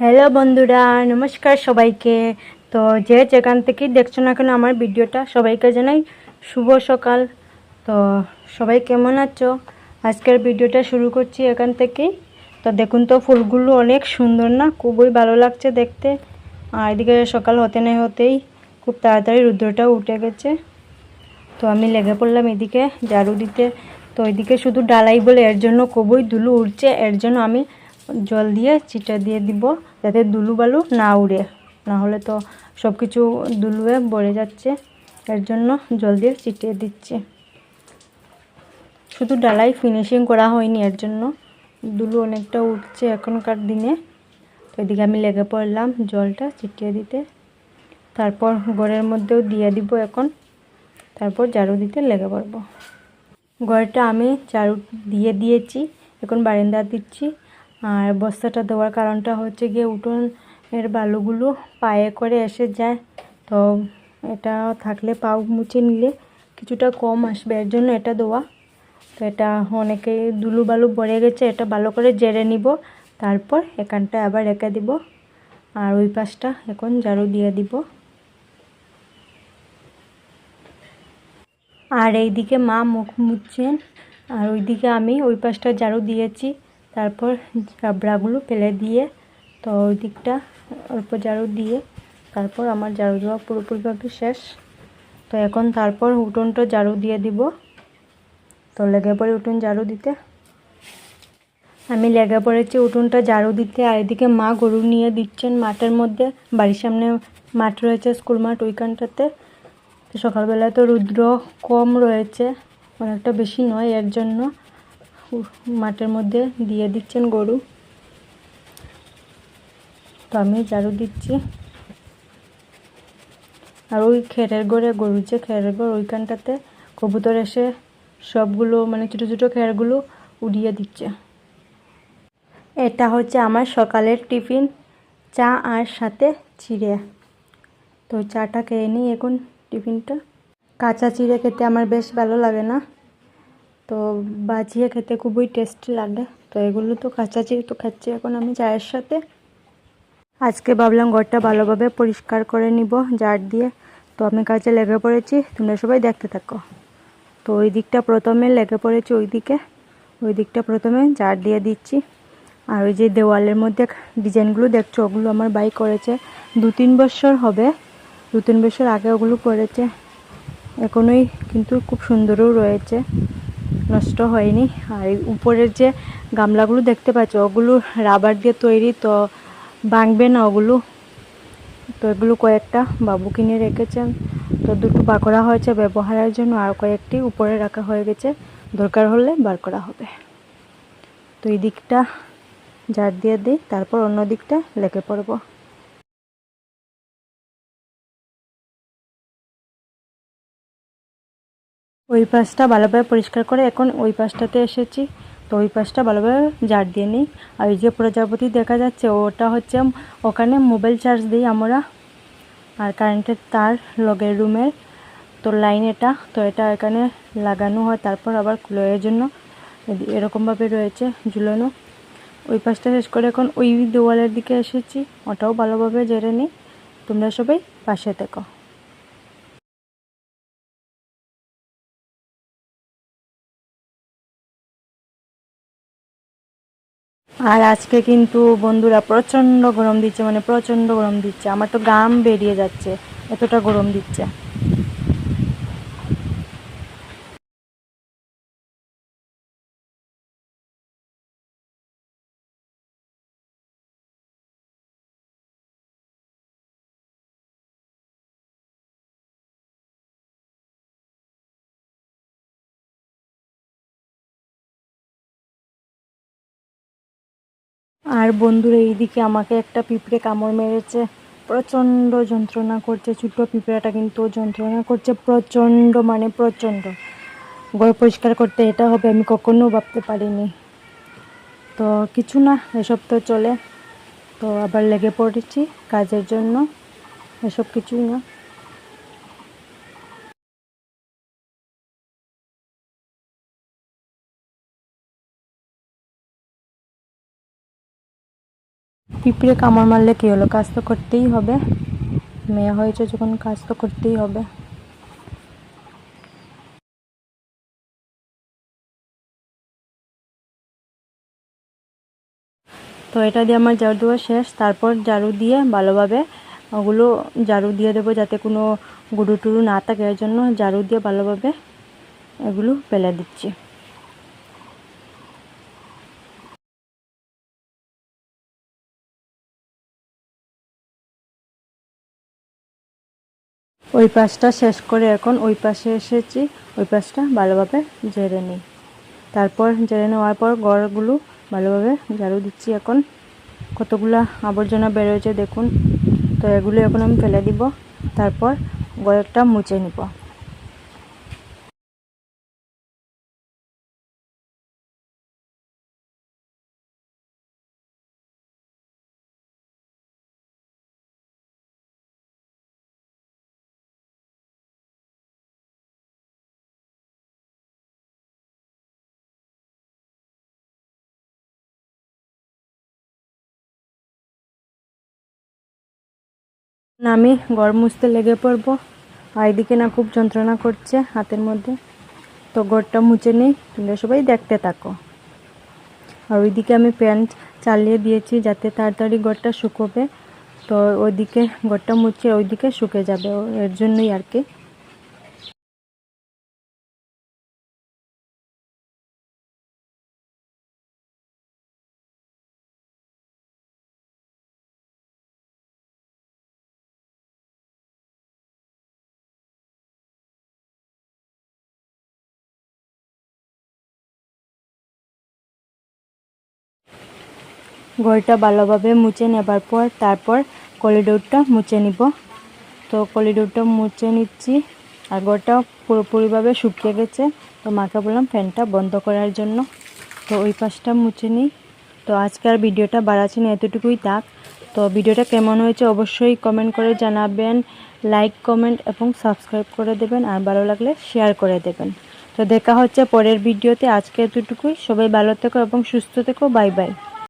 Hello বন্ধুরা, নমস্কার সবাইকে। তো যে যেখান থেকেই দেখছ না কেন, আমার ভিডিওটা সবাইকে জানাই শুভ সকাল। তো সবাই কেমন আছো? আজকের ভিডিওটা শুরু করছি এখান থেকেই তো দেখুন তো, ফুলগুলো অনেক সুন্দর না? খুবই ভালো লাগছে দেখতে। আর এদিকে সকাল হতে না হতেই খুব তাড়াতাড়ি রুদ্রটাও উঠে গেছে। তো আমি লেগে পড়লাম এদিকে ঝাড়ু দিতে। তো এদিকে শুধু ডালাই বলে, এর জন্য খুবই ধুলো উঠছে এর জন্য আমি জল দিয়ে চিটা দিয়ে দিব যাতে দুলু বালু না উড়ে। না হলে তো সব কিছু দুলুয়ে ভরে যাচ্ছে। এর জন্য জল দিয়ে চিটিয়ে দিচ্ছি। শুধু ডালাই ফিনিশিং করা হয়নি, এর জন্য দুলু অনেকটা উঠছে এখনকার দিনে। তো এদিকে আমি লেগে পড়লাম জলটা চিটিয়ে দিতে। তারপর ঘরের মধ্যেও দিয়ে দিব এখন। তারপর ঝাড়ু দিতে লেগে পড়ব। ঘরটা আমি ঝাড়ু দিয়ে দিয়েছি, এখন বারান্দা দিচ্ছি। আর বস্তাটা দেওয়ার কারণটা হচ্ছে গিয়ে উঠোনের বালুগুলো পায়ে করে এসে যায়। তো এটা থাকলে পাও মুছে নিলে কিছুটা কম আসবে, এর জন্য এটা দেওয়া। তো এটা অনেকে দুলু বালু ভরে গেছে, এটা ভালো করে জেরে নিব, তারপর এখানটা আবার রেখে দিব। আর ওই পাশটা এখন ঝাড়ু দিয়ে দিব। আর এইদিকে মা মুখ মুছছেন, আর ওইদিকে আমি ওই পাশটা ঝাড়ু দিয়েছি। তারপর চাবড়াগুলো ফেলে দিয়ে তো ওই দিকটা অল্প ঝাড়ু দিয়ে তারপর আমার ঝাড়ু দেওয়া পুরোপুরিভাবে শেষ। তো এখন তারপর উঠোনটা ঝাড়ু দিয়ে দিব। তো লেগে পড়ে উঠোন ঝাড়ু দিতে। আমি লেগে পড়েছি উঠোনটা ঝাড়ু দিতে আর এদিকে মা গরু নিয়ে দিচ্ছেন মাঠের মধ্যে। বাড়ির সামনে মাঠ রয়েছে স্কুল মাঠ ওইখানটাতে। সকালবেলা তো রুদ্র কম রয়েছে, অনেকটা বেশি নয় এর জন্য। মাঠের মধ্যে দিয়ে দিচ্ছেন গরু। তো আমি ঝাড়ু দিচ্ছি। আর ওই খেরের ঘরে, গরু যে খেরের ঘর, ওইখানটাতে কবুতর এসে সবগুলো মানে ছোটো ছোটো খেরগুলো উড়িয়ে দিচ্ছে। এটা হচ্ছে আমার সকালের টিফিন, চা আর সাথে চিড়ে। তো চাটা খেয়ে নিই এখন টিফিনটা। কাঁচা চিড়ে খেতে আমার বেশ ভালো লাগে না। তো বাজিয়ে খেতে খুবই টেস্ট লাগে। তো এগুলো তো কাঁচা চিড়ে তো খাচ্ছি এখন আমি চায়ের সাথে। আজকে ভাবলাম ঘরটা ভালোভাবে পরিষ্কার করে নিব জার দিয়ে। তো আমি কাজে লেগে পড়েছি, তোমরা সবাই দেখতে থাকো। তো ওই দিকটা প্রথমে লেগে পড়েছি ওই দিকে ওই দিকটা প্রথমে জার দিয়ে দিচ্ছি। আর ওই যে দেওয়ালের মধ্যে ডিজাইনগুলো দেখছ, ওগুলো আমার বাই করেছে। দু তিন বছর হবে, দু তিন বছর আগে ওগুলো করেছে। এখনোই কিন্তু খুব সুন্দরও রয়েছে। নষ্ট হয়নি। আর উপরের যে গামলাগুলো দেখতে পাচ্ছ, ওগুলো রাবার দিয়ে তৈরি, তো ভাঙবে না ওগুলো। তো এগুলো কয়েকটা বাবু কিনে রেখেছেন। তো দুটো বার করা হয়েছে ব্যবহারের জন্য, আর কয়েকটি উপরে রাখা হয়ে গেছে। দরকার হলে বার করা হবে। তো এই দিকটা জার দিয়ে দিই, তারপর অন্য দিকটা লেগে পড়ব। ওই পাশটা ভালোভাবে পরিষ্কার করে এখন ওই পাশটাতে এসেছি। তো ওই পাশটা ভালোভাবে জার দিয়ে নিই। আর ওই যে প্রজাপতি দেখা যাচ্ছে, ওটা হচ্ছে ওখানে মোবাইল চার্জ দিই আমরা। আর কারেন্টের তার লগের রুমের। তো লাইন এটা, তো এটা এখানে লাগানো হয়, তারপর আবার খুলের জন্য। এরকমভাবে রয়েছে ঝুলানো। ওই পাশটা শেষ করে এখন ওই দেওয়ালের দিকে এসেছি। ওটাও ভালোভাবে জেরে নিই। তোমরা সবাই পাশে থেকো। আর আজকে কিন্তু বন্ধুরা প্রচণ্ড গরম দিচ্ছে মানে প্রচণ্ড গরম দিচ্ছে। আমার তো গাম বেরিয়ে যাচ্ছে, এতটা গরম দিচ্ছে। আর বন্ধুরা এইদিকে আমাকে একটা পিঁপড়ে কামড় মেরেছে। প্রচণ্ড যন্ত্রণা করছে, ছোট্ট পিঁপড়াটা কিন্তু যন্ত্রণা করছে প্রচণ্ড মানে প্রচণ্ড। ঘর পরিষ্কার করতে এটা হবে আমি কখনো ভাবতে পারিনি। তো কিছু না, এসব তো চলে। তো আবার লেগে পড়েছি কাজের জন্য, এসব কিছুই না। পিঁপড়ে কামড় মারলে কী হলো? কাজ তো করতেই হবে। মেয়ে হয়েছে যখন, কাজ তো করতেই হবে। তো এটা দিয়ে আমার ঝাড়ু দেওয়া শেষ। তারপর ঝাড়ু দিয়ে ভালোভাবে ওগুলো ঝাড়ু দিয়ে দেবো যাতে কোনো গুঁড়ো টুরু না থাকে। এর জন্য ঝাড়ু দিয়ে ভালোভাবে এগুলো ফেলে দিচ্ছি। ওই পাশটা শেষ করে এখন ওই পাশে এসেছি। ওই পাশটা ভালোভাবে জেরে নিই। তারপর জেরে নেওয়ার পর গড়গুলো ভালোভাবে ঝাড়ু দিচ্ছি এখন। কতগুলা আবর্জনা বেরোয়েছে দেখুন। তো এগুলো এখন আমি ফেলে দিব। তারপর গড়টা মুছে নিব। আমি গড় মুছতে লেগে পড়ব। আর এদিকে না খুব যন্ত্রণা করছে হাতের মধ্যে। তো গড়টা মুছে নেই, তোমরা সবাই দেখতে থাকো। আর ওইদিকে আমি প্যান্ট চালিয়ে দিয়েছি যাতে তাড়াতাড়ি গড়টা শুকোবে। তো ওইদিকে গড়টা মুছে ওইদিকে শুকে যাবে, এর জন্যই আর কি। ঘরটা ভালোভাবে মুছে নেবার পর তারপর করিডোরটা মুছে নিব। তো করিডোরটা মুছে নিচ্ছি আর ঘরটা পুরোপুরিভাবে শুকিয়ে গেছে। তো মাকে বললাম ফ্যানটা বন্ধ করার জন্য। তো ওই পাশটা মুছে নিই। তো আজকের ভিডিওটা বাড়াচ্ছি না, এতটুকুই থাক। তো ভিডিওটা কেমন হয়েছে অবশ্যই কমেন্ট করে জানাবেন লাইক কমেন্ট এবং সাবস্ক্রাইব করে দেবেন আর ভালো লাগলে শেয়ার করে দেবেন। তো দেখা হচ্ছে পরের ভিডিওতে। আজকে এতটুকুই। সবাই ভালো থেকো এবং সুস্থ থেকো। Bye bye